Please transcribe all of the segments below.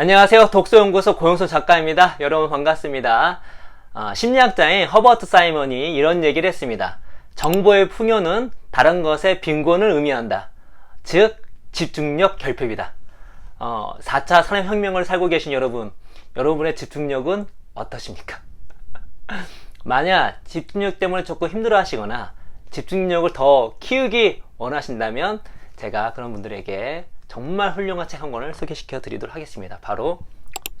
안녕하세요. 독서연구소 고영선 작가입니다. 여러분 반갑습니다. 아, 심리학자인 허버트 사이먼이 이런 얘기를 했습니다. 정보의 풍요는 다른 것의 빈곤을 의미한다. 즉, 집중력 결핍이다. 어, 4차 산업혁명을 살고 계신 여러분, 여러분의 집중력은 어떠십니까? 만약 집중력 때문에 조금 힘들어 하시거나 집중력을 더 키우기 원하신다면 제가 그런 분들에게 정말 훌륭한 책 한 권을 소개시켜 드리도록 하겠습니다. 바로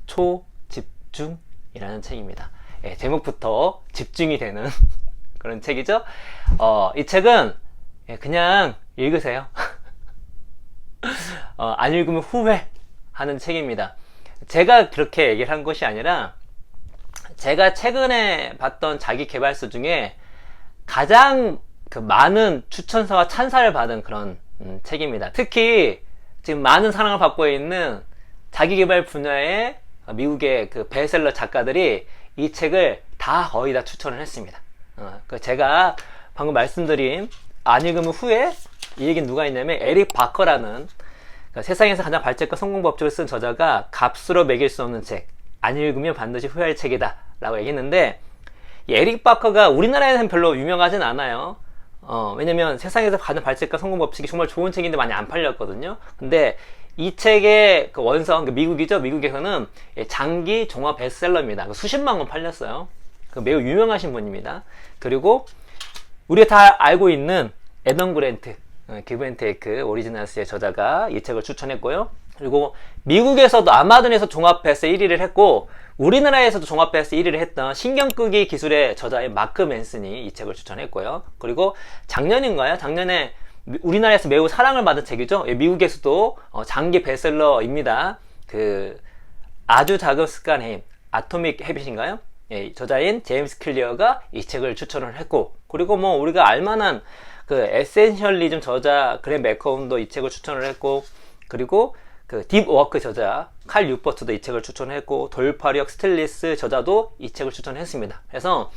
초집중이라는 책입니다. 예, 제목부터 집중이 되는 그런 책이죠. 어, 이 책은 예, 그냥 읽으세요. 어, 안 읽으면 후회하는 책입니다. 제가 그렇게 얘기를 한 것이 아니라 제가 최근에 봤던 자기 개발서 중에 가장 그 많은 추천서와 찬사를 받은 그런 음, 책입니다. 특히 지금 많은 사랑을 받고 있는 자기개발 분야의 미국의 그 베셀러 작가들이 이 책을 다 거의 다 추천을 했습니다. 어, 그 제가 방금 말씀드린 안 읽으면 후에 이 얘기는 누가 있냐면 에릭 바커라는 그러니까 세상에서 가장 발전과 성공 법칙을 쓴 저자가 값으로 매길 수 없는 책, 안 읽으면 반드시 후회할 책이다 라고 얘기했는데 이 에릭 바커가 우리나라에서는 별로 유명하진 않아요. 어, 왜냐면 세상에서 가장 발전과 성공 법칙이 정말 좋은 책인데 많이 안 팔렸거든요. 근데 이 책의 그 원성, 그 미국이죠. 미국에서는 장기 종합 베스트셀러입니다. 그 수십만 권 팔렸어요. 그 매우 유명하신 분입니다. 그리고 우리가 다 알고 있는 에던 그랜트, 기브앤테이크 오리지널스의 저자가 이 책을 추천했고요. 그리고 미국에서도 아마존에서 종합 베스트 1위를 했고 우리나라에서도 종합 베스트 1위를 했던 신경끄기 기술의 저자인 마크 맨슨이 이 책을 추천했고요. 그리고 작년인가요? 작년에 우리나라에서 매우 사랑을 받은 책이죠. 예, 미국에서도 어, 장기 베스트셀러입니다. 그 아주 작은 습관의 힘, 아토믹 헤빗인가요? 예, 저자인 제임스 클리어가 이 책을 추천을 했고 그리고 뭐 우리가 알만한 그 에센셜리즘 저자 그랜 맥커운도 이 책을 추천을 했고 그리고 그 딥워크 저자 칼 유버트도 이 책을 추천했고 돌파력 스틸리스 저자도 이 책을 추천했습니다. 그래서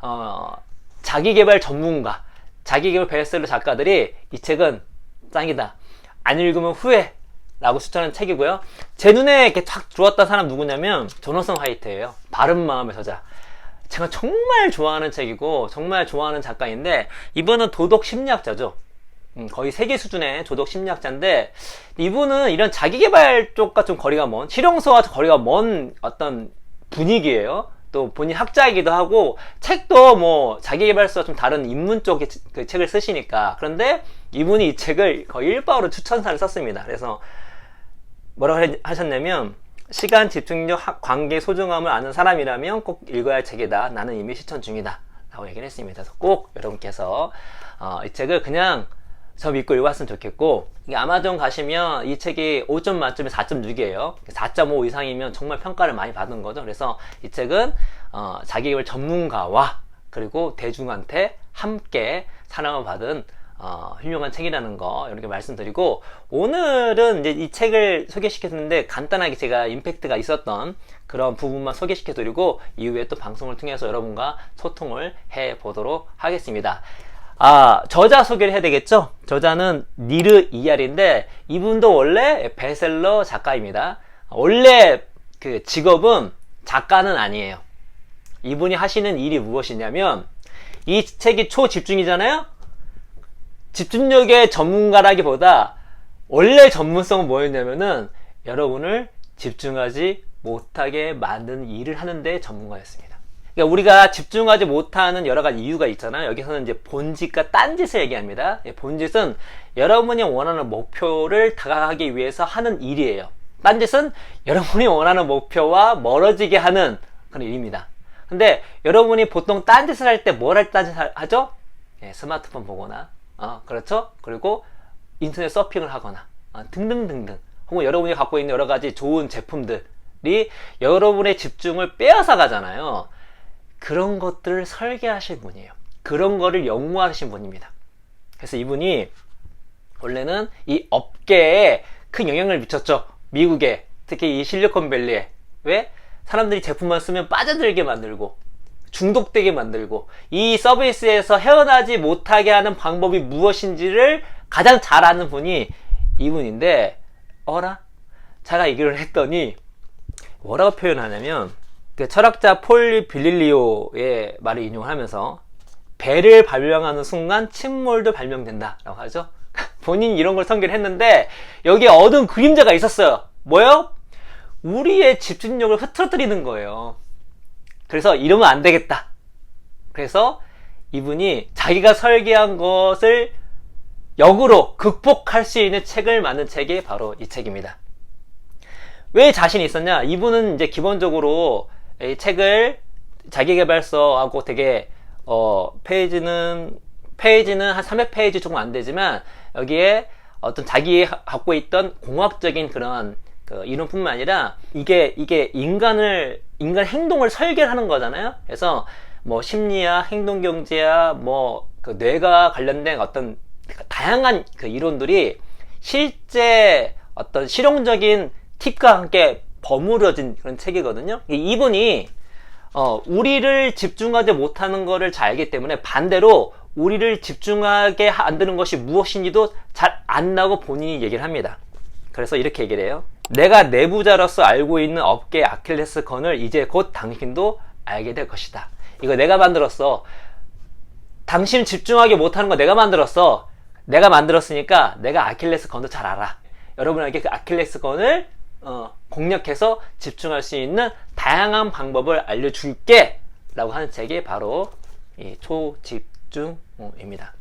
어, 자기개발 전문가, 자기개발 베스트셀러 작가들이 이 책은 짱이다. 안 읽으면 후회. 라고 추천한 책이고요. 제 눈에 이렇게 탁 들어왔던 사람 누구냐면 조너선 화이트예요. 바른 마음의 저자. 제가 정말 좋아하는 책이고 정말 좋아하는 작가인데 이분은 도덕 심리학자죠. 음, 거의 세계 수준의 도덕 심리학자인데 이분은 이런 자기개발 쪽과 좀 거리가 먼 실용서와 거리가 먼 어떤 분위기예요. 또 본인 학자이기도 하고 책도 뭐 자기개발서와 좀 다른 인문 쪽의 그 책을 쓰시니까 그런데 이분이 이 책을 거의 일바로 추천사를 썼습니다. 그래서 뭐라고 하셨냐면 시간 집중력 관계 소중함을 아는 사람이라면 꼭 읽어야 할 책이다. 나는 이미 시천 중이다. 라고 얘기를 했습니다. 그래서 꼭 여러분께서 어, 이 책을 그냥 저 믿고 읽었으면 좋겠고 아마존 가시면 이 책이 5점 만점에 4.6이에요 4.5 이상이면 정말 평가를 많이 받은 거죠 그래서 이 책은 어, 자기개발 전문가와 그리고 대중한테 함께 사랑을 받은 어, 훌륭한 책이라는 거 이렇게 말씀드리고 오늘은 이제 이 책을 소개시켰는데 간단하게 제가 임팩트가 있었던 그런 부분만 소개시켜 드리고 이후에 또 방송을 통해서 여러분과 소통을 해 보도록 하겠습니다. 아, 저자 소개를 해야 되겠죠? 저자는 니르 이알인데 이분도 원래 베셀러 작가입니다. 원래 그 직업은 작가는 아니에요. 이분이 하시는 일이 무엇이냐면 이 책이 초집중이잖아요? 집중력의 전문가라기보다 원래 전문성은 뭐였냐면은 여러분을 집중하지 못하게 만드는 일을 하는데 전문가였습니다. 그러니까 우리가 집중하지 못하는 여러 가지 이유가 있잖아요. 여기서는 이제 본짓과 딴짓을 얘기합니다. 예, 본짓은 여러분이 원하는 목표를 다가가기 위해서 하는 일이에요. 딴짓은 여러분이 원하는 목표와 멀어지게 하는 그런 일입니다. 근데 여러분이 보통 딴짓을 할 때 뭘 할 딴짓 하죠? 예, 스마트폰 보거나, 어, 그렇죠? 그리고 인터넷 서핑을 하거나, 어, 등등등등. 혹은 여러분이 갖고 있는 여러 가지 좋은 제품들이 여러분의 집중을 빼앗아 가잖아요. 그런 것들을 설계하신 분이에요. 그런 거를 연구하신 분입니다. 그래서 이분이 원래는 이 업계에 큰 영향을 미쳤죠. 미국에 특히 이 실리콘밸리에 왜 사람들이 제품만 쓰면 빠져들게 만들고 중독되게 만들고 이 서비스에서 헤어나지 못하게 하는 방법이 무엇인지를 가장 잘 아는 분이 이분인데 어라? 제가 얘기를 했더니 뭐라고 표현하냐면 그 철학자 폴 빌릴리오의 말을 인용하면서 배를 발명하는 순간 침몰도 발명된다라고 하죠. 본인이 이런 걸 설계를 했는데 여기에 어두운 그림자가 있었어요. 뭐요? 우리의 집중력을 흐트러뜨리는 거예요. 그래서 이러면 안 되겠다. 그래서 이분이 자기가 설계한 것을 역으로 극복할 수 있는 책을 만든 책이 바로 이 책입니다. 왜 자신이 있었냐? 이분은 이제 기본적으로 이 책을 자기개발서하고 되게 어 페이지는 페이지는 한 300페이지 조금 안 되지만 여기에 어떤 자기 갖고 있던 공학적인 그런 그 이론뿐만 아니라 이게 이게 인간을 인간 행동을 설계하는 거잖아요. 그래서 뭐 심리학, 행동 경제학, 뭐그 뇌가 관련된 어떤 다양한 그 이론들이 실제 어떤 실용적인 팁과 함께 버무려진 그런 책이거든요. 이분이 어, 우리를 집중하지 못하는 것을 잘 알기 때문에 반대로 우리를 집중하게 만드는 것이 무엇인지도 잘 안다고 본인이 얘기를 합니다. 그래서 이렇게 얘기를 해요. 내가 내부자로서 알고 있는 업계 아킬레스 건을 이제 곧 당신도 알게 될 것이다. 이거 내가 만들었어. 당신 집중하게 못하는 거 내가 만들었어. 내가 만들었으니까 내가 아킬레스 건도 잘 알아. 여러분에게 그 아킬레스 건을 어, 공략해서 집중할 수 있는 다양한 방법을 알려줄게. 라고 하는 책이 바로 이 초집중입니다.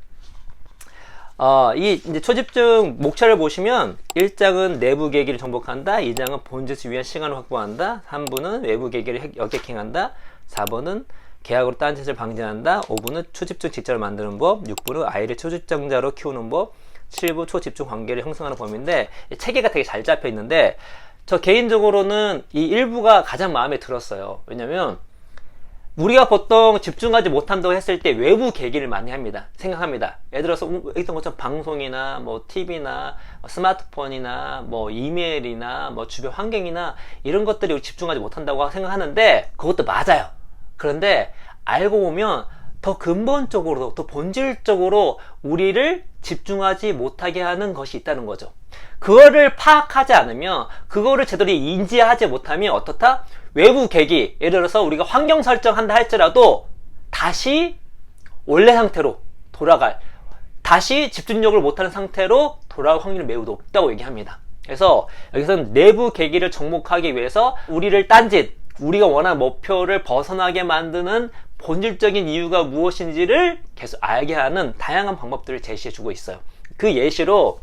어, 이 이제 초집중 목차를 보시면 1장은 내부 계기를 정복한다. 2장은 본질을 위한 시간을 확보한다. 3부는 외부 계기를 역객행한다. 4번은 계약으로 딴짓을 방지한다. 5부는 초집중 직자를 만드는 법. 6부는 아이를 초집중자로 키우는 법. 7부 초집중 관계를 형성하는 법인데 체계가 되게 잘 잡혀 있는데 저 개인적으로는 이 일부가 가장 마음에 들었어요. 왜냐면 우리가 보통 집중하지 못한다고 했을 때 외부 계기를 많이 합니다. 생각합니다. 예를 들어서 있던 것처럼 방송이나 뭐 TV나 스마트폰이나 뭐 이메일이나 뭐 주변 환경이나 이런 것들이 집중하지 못한다고 생각하는데 그것도 맞아요. 그런데 알고 보면 더 근본적으로 더 본질적으로 우리를 집중하지 못하게 하는 것이 있다는 거죠. 그거를 파악하지 않으면 그거를 제대로 인지하지 못하면 어떻다? 외부 계기 예를 들어서 우리가 환경 설정한다 할지라도 다시 원래 상태로 돌아갈 다시 집중력을 못하는 상태로 돌아올 확률이 매우 높다고 얘기합니다. 그래서 여기서는 내부 계기를 정복하기 위해서 우리를 딴짓 우리가 원하는 목표를 벗어나게 만드는 본질적인 이유가 무엇인지를 계속 알게 하는 다양한 방법들을 제시해 주고 있어요. 그 예시로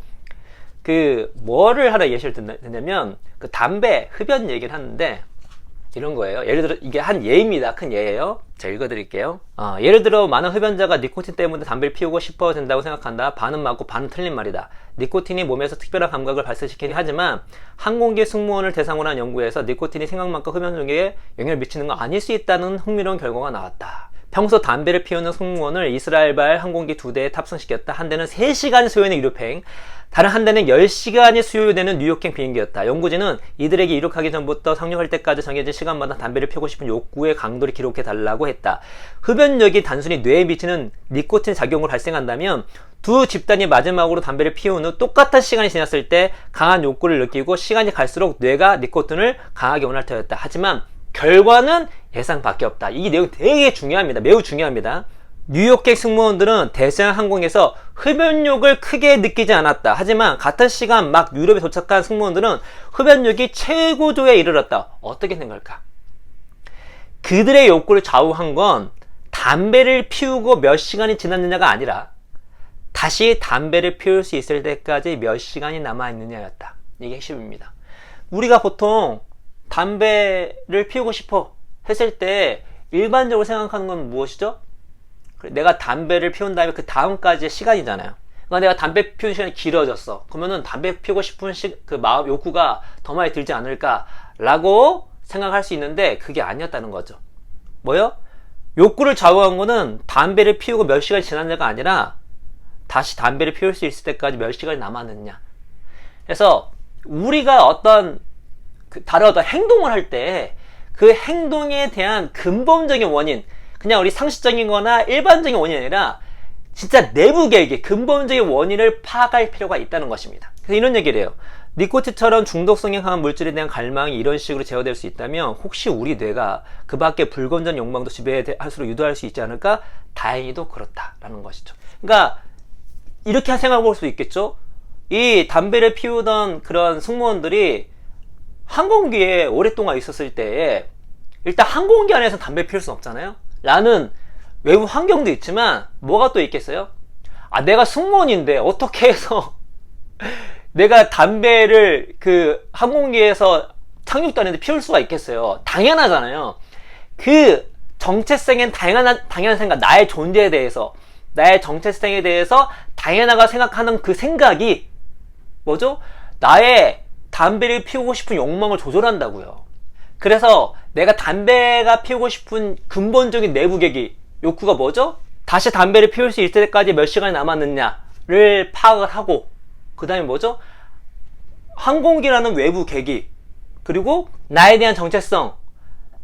그 뭐를 하나 예시를 듣냐면 그 담배 흡연 얘기를 하는데 이런 거예요. 예를 들어 이게 한 예입니다. 큰 예예요. 자 읽어드릴게요. 어, 예를 들어 많은 흡연자가 니코틴 때문에 담배를 피우고 싶어 된다고 생각한다. 반은 맞고 반은 틀린 말이다. 니코틴이 몸에서 특별한 감각을 발생시키긴 하지만 항공기 승무원을 대상으로 한 연구에서 니코틴이 생각만큼 흡연 중에 영향을 미치는 건 아닐 수 있다는 흥미로운 결과가 나왔다. 평소 담배를 피우는 승무원을 이스라엘발 항공기 두 대에 탑승시켰다. 한 대는 3시간 소요의 이륙행, 다른 한 대는 10시간이 수요되는 뉴욕행 비행기였다. 연구진은 이들에게 이륙하기 전부터 상륙할 때까지 정해진 시간마다 담배를 피우고 싶은 욕구의 강도를 기록해 달라고 했다. 흡연력이 단순히 뇌에 미치는 니코틴 작용으로 발생한다면 두 집단이 마지막으로 담배를 피운 후 똑같은 시간이 지났을 때 강한 욕구를 느끼고 시간이 갈수록 뇌가 니코틴을 강하게 원할 터였다. 하지만 결과는 예상 밖에 없다. 이 내용 되게 중요합니다. 매우 중요합니다. 뉴욕객 승무원들은 대서양 항공에서 흡연욕을 크게 느끼지 않았다. 하지만 같은 시간 막 유럽에 도착한 승무원들은 흡연욕이 최고조에 이르렀다. 어떻게 생각할까? 그들의 욕구를 좌우한 건 담배를 피우고 몇 시간이 지났느냐가 아니라 다시 담배를 피울 수 있을 때까지 몇 시간이 남아있느냐였다. 이게 핵심입니다. 우리가 보통 담배를 피우고 싶어 했을 때 일반적으로 생각하는 건 무엇이죠? 내가 담배를 피운 다음에 그 다음까지의 시간이잖아요. 그러니까 내가 담배 피우는 시간이 길어졌어. 그러면은 담배 피우고 싶은 시, 그 마음, 욕구가 더 많이 들지 않을까라고 생각할 수 있는데 그게 아니었다는 거죠. 뭐요? 욕구를 좌우한 거는 담배를 피우고 몇 시간이 지났냐가 아니라 다시 담배를 피울 수 있을 때까지 몇 시간이 남았느냐. 그래서 우리가 어떤 그 다른 어떤 행동을 할 때 그 행동에 대한 근본적인 원인, 그냥 우리 상식적인 거나 일반적인 원인이 아니라 진짜 내부 계획의 근본적인 원인을 파악할 필요가 있다는 것입니다. 그래서 이런 얘기를 해요. 니코틴처럼 중독성이 강한 물질에 대한 갈망이 이런 식으로 제어될 수 있다면 혹시 우리 뇌가 그 밖에 불건전 욕망도 지배할수록 유도할 수 있지 않을까? 다행히도 그렇다라는 것이죠. 그러니까 이렇게 생각해 볼 수 있겠죠? 이 담배를 피우던 그런 승무원들이 항공기에 오랫동안 있었을 때에 일단 항공기 안에서 담배 피울 수 없잖아요? 라는 외부 환경도 있지만 뭐가 또 있겠어요? 아, 내가 승무원인데 어떻게 해서 내가 담배를 그 항공기에서 착륙도 안 했는데 피울 수가 있겠어요. 당연하잖아요. 그 정체성엔 당연한, 당연한 생각, 나의 존재에 대해서, 나의 정체성에 대해서 당연하가 생각하는 그 생각이 뭐죠? 나의 담배를 피우고 싶은 욕망을 조절한다고요. 그래서 내가 담배가 피우고 싶은 근본적인 내부 계기, 욕구가 뭐죠? 다시 담배를 피울 수 있을 때까지 몇 시간이 남았느냐를 파악을 하고, 그 다음에 뭐죠? 항공기라는 외부 계기, 그리고 나에 대한 정체성,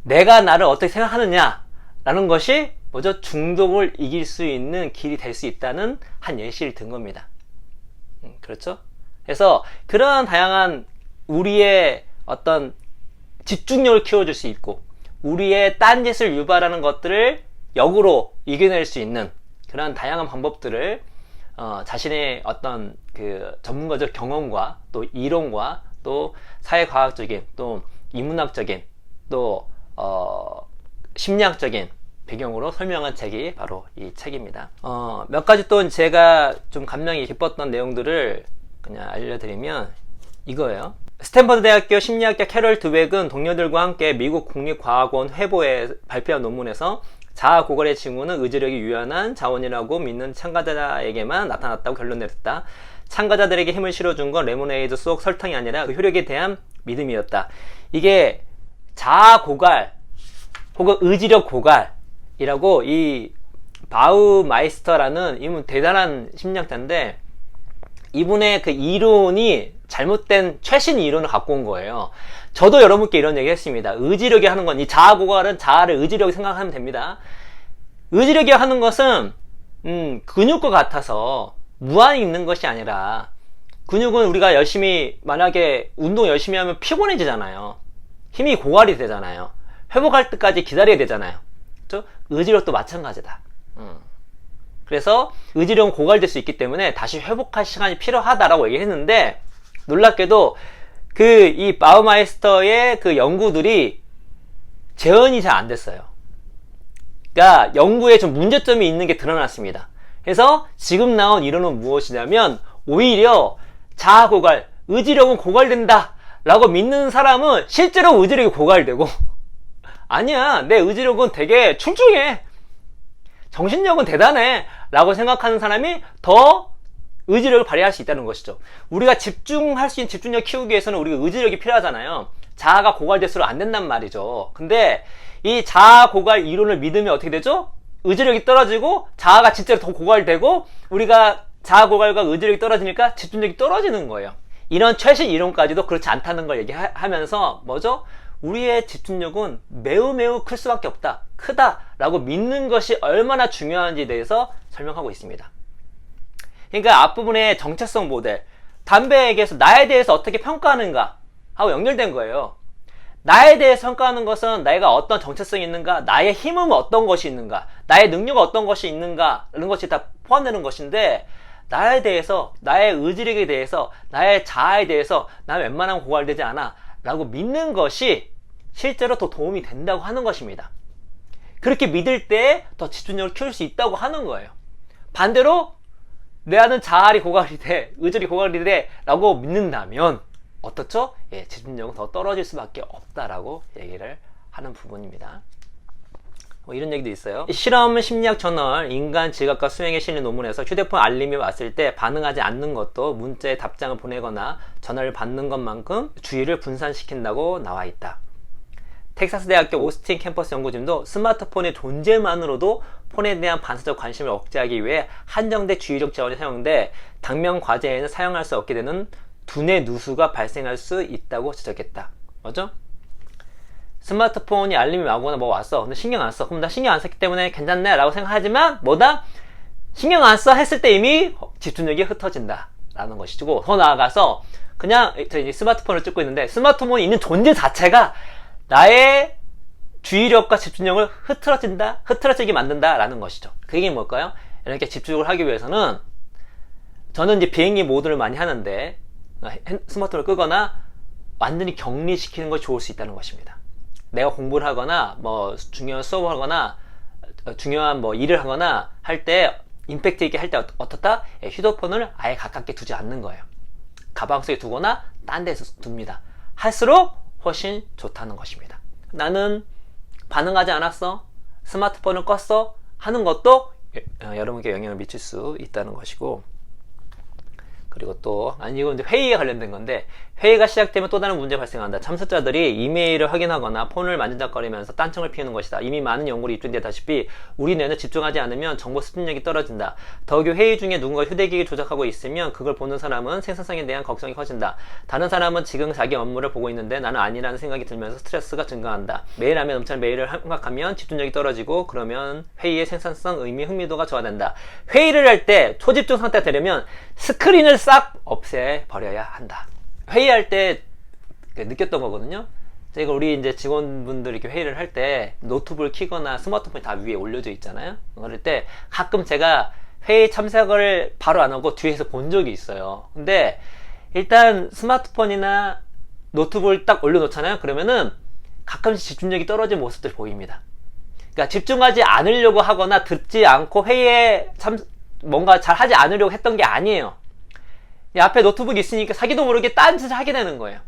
내가 나를 어떻게 생각하느냐라는 것이 뭐죠? 중독을 이길 수 있는 길이 될 수 있다는 한 예시를 든 겁니다. 음, 그렇죠? 그래서 그런 다양한 우리의 어떤 집중력을 키워줄 수 있고, 우리의 딴짓을 유발하는 것들을 역으로 이겨낼 수 있는 그런 다양한 방법들을 어, 자신의 어떤 그 전문가적 경험과 또 이론과 또 사회과학적인 또 인문학적인 또 어, 심리학적인 배경으로 설명한 책이 바로 이 책입니다. 어, 몇 가지 또 제가 좀 감명이 깊었던 내용들을 그냥 알려드리면 이거예요. 스탠퍼드 대학교 심리학자 캐럴 드웩은 동료들과 함께 미국 국립과학원 회보에 발표한 논문에서 자아 고갈의 징후는 의지력이 유연한 자원이라고 믿는 참가자에게만 나타났다고 결론 내렸다. 참가자들에게 힘을 실어준 건 레모네이드 속 설탕이 아니라 그 효력에 대한 믿음이었다. 이게 자아 고갈 혹은 의지력 고갈이라고 이 바우마이스터라는 이분 대단한 심리학자인데 이분의 그 이론이 잘못된 최신 이론을 갖고 온 거예요. 저도 여러분께 이런 얘기 했습니다. 의지력이 하는 건, 이 자아 고갈은 자아를 의지력이 생각하면 됩니다. 의지력이 하는 것은, 음, 근육과 같아서 무한히 있는 것이 아니라, 근육은 우리가 열심히, 만약에 운동 열심히 하면 피곤해지잖아요. 힘이 고갈이 되잖아요. 회복할 때까지 기다려야 되잖아요. 그렇죠? 의지력도 마찬가지다. 음. 그래서 의지력은 고갈될 수 있기 때문에 다시 회복할 시간이 필요하다라고 얘기했는데, 놀랍게도 그 이 바우마이스터의 그 연구들이 재현이 잘 안 됐어요. 그러니까 연구에 좀 문제점이 있는 게 드러났습니다. 그래서 지금 나온 이론은 무엇이냐면 오히려 자아 고갈, 의지력은 고갈된다 라고 믿는 사람은 실제로 의지력이 고갈되고 아니야 내 의지력은 되게 출중해 정신력은 대단해 라고 생각하는 사람이 더 의지력을 발휘할 수 있다는 것이죠. 우리가 집중할 수 있는 집중력 키우기 위해서는 우리가 의지력이 필요하잖아요. 자아가 고갈될수록 안 된단 말이죠. 근데 이 자아 고갈 이론을 믿으면 어떻게 되죠? 의지력이 떨어지고 자아가 진짜로 더 고갈되고 우리가 자아 고갈과 의지력이 떨어지니까 집중력이 떨어지는 거예요. 이런 최신 이론까지도 그렇지 않다는 걸 얘기하면서 뭐죠? 우리의 집중력은 매우 매우 클 수밖에 없다. 크다라고 믿는 것이 얼마나 중요한지에 대해서 설명하고 있습니다. 그러니까 앞부분에 정체성 모델, 담배에게서 나에 대해서 어떻게 평가하는가 하고 연결된 거예요. 나에 대해서 평가하는 것은 내가 어떤 정체성이 있는가, 나의 힘은 어떤 것이 있는가, 나의 능력은 어떤 것이 있는가, 이런 것이 다 포함되는 것인데, 나에 대해서, 나의 의지력에 대해서, 나의 자아에 대해서, 나 웬만하면 고갈되지 않아. 라고 믿는 것이 실제로 더 도움이 된다고 하는 것입니다. 그렇게 믿을 때 더 집중력을 키울 수 있다고 하는 거예요. 반대로 내 안은 자아리 고갈이 돼, 의절이 고갈이 돼, 라고 믿는다면, 어떻죠? 예, 집중력은 더 떨어질 수밖에 없다라고 얘기를 하는 부분입니다. 뭐 이런 얘기도 있어요. 실험 심리학 저널 인간 지각과 수행에 실린 논문에서 휴대폰 알림이 왔을 때 반응하지 않는 것도 문자에 답장을 보내거나 전화를 받는 것만큼 주의를 분산시킨다고 나와 있다. 텍사스 대학교 오스틴 캠퍼스 연구진도 스마트폰의 존재만으로도 폰에 대한 반사적 관심을 억제하기 위해 한정된 주의력 자원이 사용돼 당면 과제에는 사용할 수 없게 되는 두뇌 누수가 발생할 수 있다고 지적했다. 맞죠? 스마트폰이 알림이 오거나 뭐 왔어. 근데 신경 안 써. 그럼 나 신경 안 썼기 때문에 괜찮네. 라고 생각하지만, 뭐다? 신경 안 써 했을 때 이미 집중력이 흩어진다. 라는 것이고, 더 나아가서, 그냥 스마트폰을 찍고 있는데 스마트폰이 있는 존재 자체가 나의 주의력과 집중력을 흐트러진다, 흐트러지게 만든다라는 것이죠. 그게 뭘까요? 이렇게 집중을 하기 위해서는 저는 이제 비행기 모드를 많이 하는데 핸- 스마트폰을 끄거나 완전히 격리시키는 것이 좋을 수 있다는 것입니다. 내가 공부를 하거나 뭐 중요한 수업을 하거나 어, 중요한 뭐 일을 하거나 할 때 임팩트 있게 할 때 어떻다? 예, 휴대폰을 아예 가깝게 두지 않는 거예요. 가방 속에 두거나 딴 데서 둡니다. 할수록 훨씬 좋다는 것입니다. 나는 반응하지 않았어? 스마트폰을 껐어? 하는 것도 어, 여러분께 영향을 미칠 수 있다는 것이고 그리고 또 아니 이건 이제 회의에 관련된 건데 회의가 시작되면 또 다른 문제가 발생한다. 참석자들이 이메일을 확인하거나 폰을 만진작거리면서 딴청을 피우는 것이다. 이미 많은 연구로 입증되다시피 우리 뇌는 집중하지 않으면 정보 습득력이 떨어진다. 더욱이 회의 중에 누군가 휴대기기 조작하고 있으면 그걸 보는 사람은 생산성에 대한 걱정이 커진다. 다른 사람은 지금 자기 업무를 보고 있는데 나는 아니라는 생각이 들면서 스트레스가 증가한다. 매일 하면 넘치는 메일을 생각하면 집중력이 떨어지고 그러면 회의의 생산성, 의미, 흥미도가 저하된다. 회의를 할 때 초집중 상태가 되려면 스크린을 싹 없애 버려야 한다. 회의할 때 느꼈던 거거든요. 제가 우리 이제 직원분들 이렇게 회의를 할 때 노트북을 키거나 스마트폰이 다 위에 올려져 있잖아요. 그럴 때 가끔 제가 회의 참석을 바로 안 하고 뒤에서 본 적이 있어요. 근데 일단 스마트폰이나 노트북을 딱 올려놓잖아요. 그러면은 가끔씩 집중력이 떨어진 모습들 보입니다. 그러니까 집중하지 않으려고 하거나 듣지 않고 회의에 참 뭔가 잘 하지 않으려고 했던 게 아니에요. 이 앞에 노트북이 있으니까 자기도 모르게 딴 짓을 하게 되는 거예요.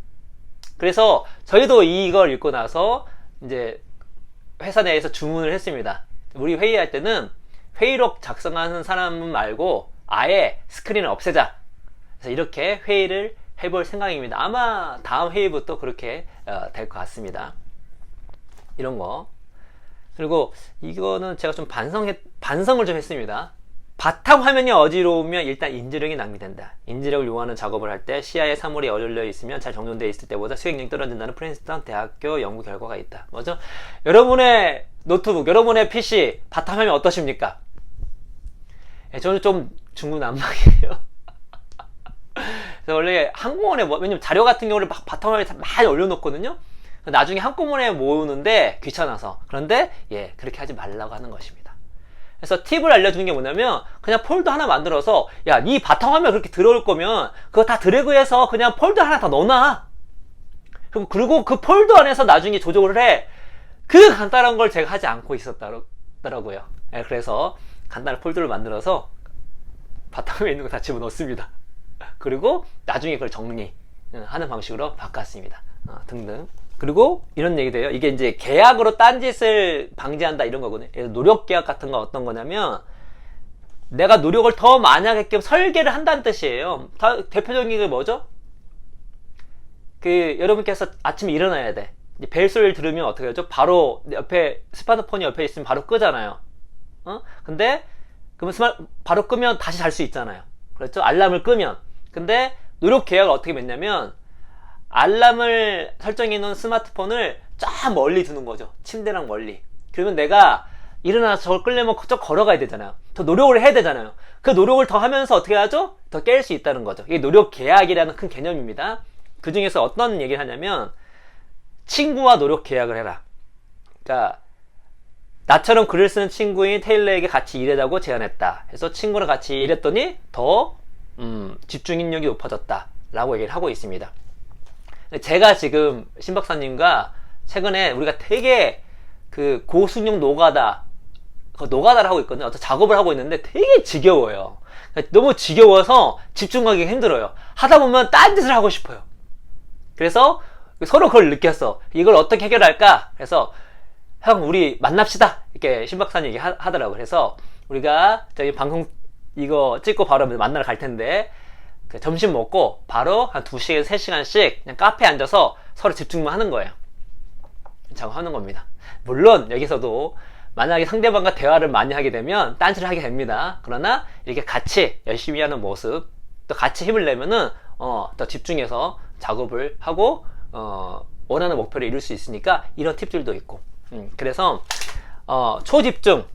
그래서 저희도 이걸 읽고 나서 이제 회사 내에서 주문을 했습니다. 우리 회의할 때는 회의록 작성하는 사람 말고 아예 스크린을 없애자. 그래서 이렇게 회의를 해볼 생각입니다. 아마 다음 회의부터 그렇게 어, 될것 같습니다. 이런 거. 그리고 이거는 제가 좀 반성했, 반성을 좀 했습니다. 바탕 화면이 어지러우면 일단 인지력이 낭비된다. 인지력을 요하는 작업을 할 때 시야에 사물이 어울려 있으면 잘 정돈되어 있을 때보다 수행력이 떨어진다는 프린스턴 대학교 연구 결과가 있다. 뭐죠? 여러분의 노트북, 여러분의 PC 바탕 화면 어떠십니까? 예, 저는 좀 중구난방이에요. 그래서 원래 한꺼번에 뭐, 왜냐면 자료 같은 경우를 막 바탕화면에 많이 올려놓거든요. 나중에 한꺼번에 모으는데 귀찮아서. 그런데 예 그렇게 하지 말라고 하는 것입니다. 그래서 팁을 알려주는 게 뭐냐면 그냥 폴더 하나 만들어서 야 이 바탕화면 그렇게 들어올 거면 그거 다 드래그해서 그냥 폴더 하나 더 넣어놔. 그리고 그리고 그 폴더 안에서 나중에 조정을 해. 그 간단한 걸 제가 하지 않고 있었더라고요. 예, 그래서 간단한 폴더를 만들어서 바탕화면에 있는 거 다 집어넣습니다. 그리고 나중에 그걸 정리하는 방식으로 바꿨습니다. 어, 등등. 그리고 이런 얘기도 해요. 이게 이제 계약으로 딴짓을 방지한다 이런 거거든요. 노력 계약 같은 거 어떤 거냐면 내가 노력을 더 많이 하게끔 설계를 한다는 뜻이에요. 다, 대표적인 게 뭐죠? 그 여러분께서 아침에 일어나야 돼. 벨 소리를 들으면 어떻게 하죠? 바로 옆에 스마트폰이 옆에 있으면 바로 끄잖아요. 어? 근데 그러면 스마 바로 끄면 다시 잘 수 있잖아요. 그렇죠? 알람을 끄면. 근데 노력 계약을 어떻게 맺냐면 알람을 설정해 놓은 스마트폰을 쫙 멀리 두는 거죠. 침대랑 멀리. 그러면 내가 일어나서 저걸 끌려면 저 걸어가야 되잖아요. 더 노력을 해야 되잖아요. 그 노력을 더 하면서 어떻게 하죠? 더 깰 수 있다는 거죠. 이게 노력 계약이라는 큰 개념입니다. 그 중에서 어떤 얘기를 하냐면 친구와 노력 계약을 해라. 그러니까 나처럼 글을 쓰는 친구인 테일러에게 같이 일하자고 제안했다. 그래서 친구랑 같이 일했더니 더 음, 집중력이 높아졌다. 라고 얘기를 하고 있습니다. 제가 지금 신 박사님과 최근에 우리가 되게 그 고수능 노가다, 그 노가다를 하고 있거든요. 어떤 작업을 하고 있는데 되게 지겨워요. 너무 지겨워서 집중하기 힘들어요. 하다 보면 딴 짓을 하고 싶어요. 그래서 서로 그걸 느꼈어. 이걸 어떻게 해결할까? 그래서 형 우리 만납시다. 이렇게 신 박사님 얘기 하더라고요. 그래서 우리가 저희 방송 이거 찍고 바로 만나러 갈 텐데 그 점심 먹고 바로 한 2시간, 3시간씩 그냥 카페에 앉아서 서로 집중만 하는 거예요. 작업하는 겁니다. 물론 여기서도 만약에 상대방과 대화를 많이 하게 되면 딴짓을 하게 됩니다. 그러나 이렇게 같이 열심히 하는 모습 또 같이 힘을 내면은 어, 더 집중해서 작업을 하고 어, 원하는 목표를 이룰 수 있으니까 이런 팁들도 있고 음, 그래서 어, 초집중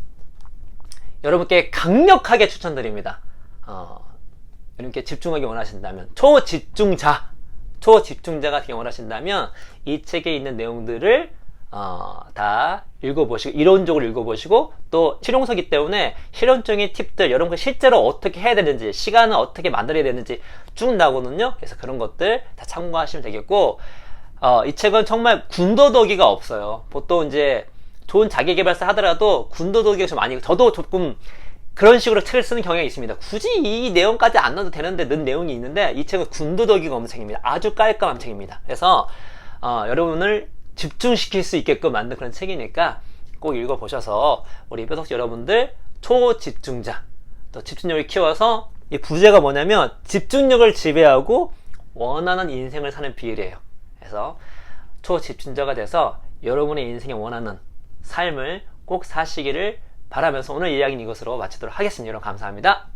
여러분께 강력하게 추천드립니다. 어, 이렇게 집중하기 원하신다면 초집중자 초집중자가 되기 원하신다면 이 책에 있는 내용들을 어, 다 읽어보시고 이론적으로 읽어보시고 또 실용서기 때문에 실용적인 팁들 여러분가 실제로 어떻게 해야 되는지 시간을 어떻게 만들어야 되는지 쭉 나오거든요. 그래서 그런 것들 다 참고하시면 되겠고 어, 이 책은 정말 군더더기가 없어요. 보통 이제 좋은 자기개발사 하더라도 군더더기가 좀 많이 저도 조금 그런 식으로 책을 쓰는 경향이 있습니다. 굳이 이 내용까지 안 넣어도 되는데 넣은 내용이 있는데 이 책은 군더더기가 없는 책입니다. 아주 깔끔한 책입니다. 그래서 어, 여러분을 집중시킬 수 있게끔 만든 그런 책이니까 꼭 읽어보셔서 우리 뼈덕지 여러분들 초집중자 또 집중력을 키워서 이 부제가 뭐냐면 집중력을 지배하고 원하는 인생을 사는 비결이에요. 그래서 초집중자가 돼서 여러분의 인생에 원하는 삶을 꼭 사시기를 바라면서 오늘 이야기는 이것으로 마치도록 하겠습니다. 여러분 감사합니다.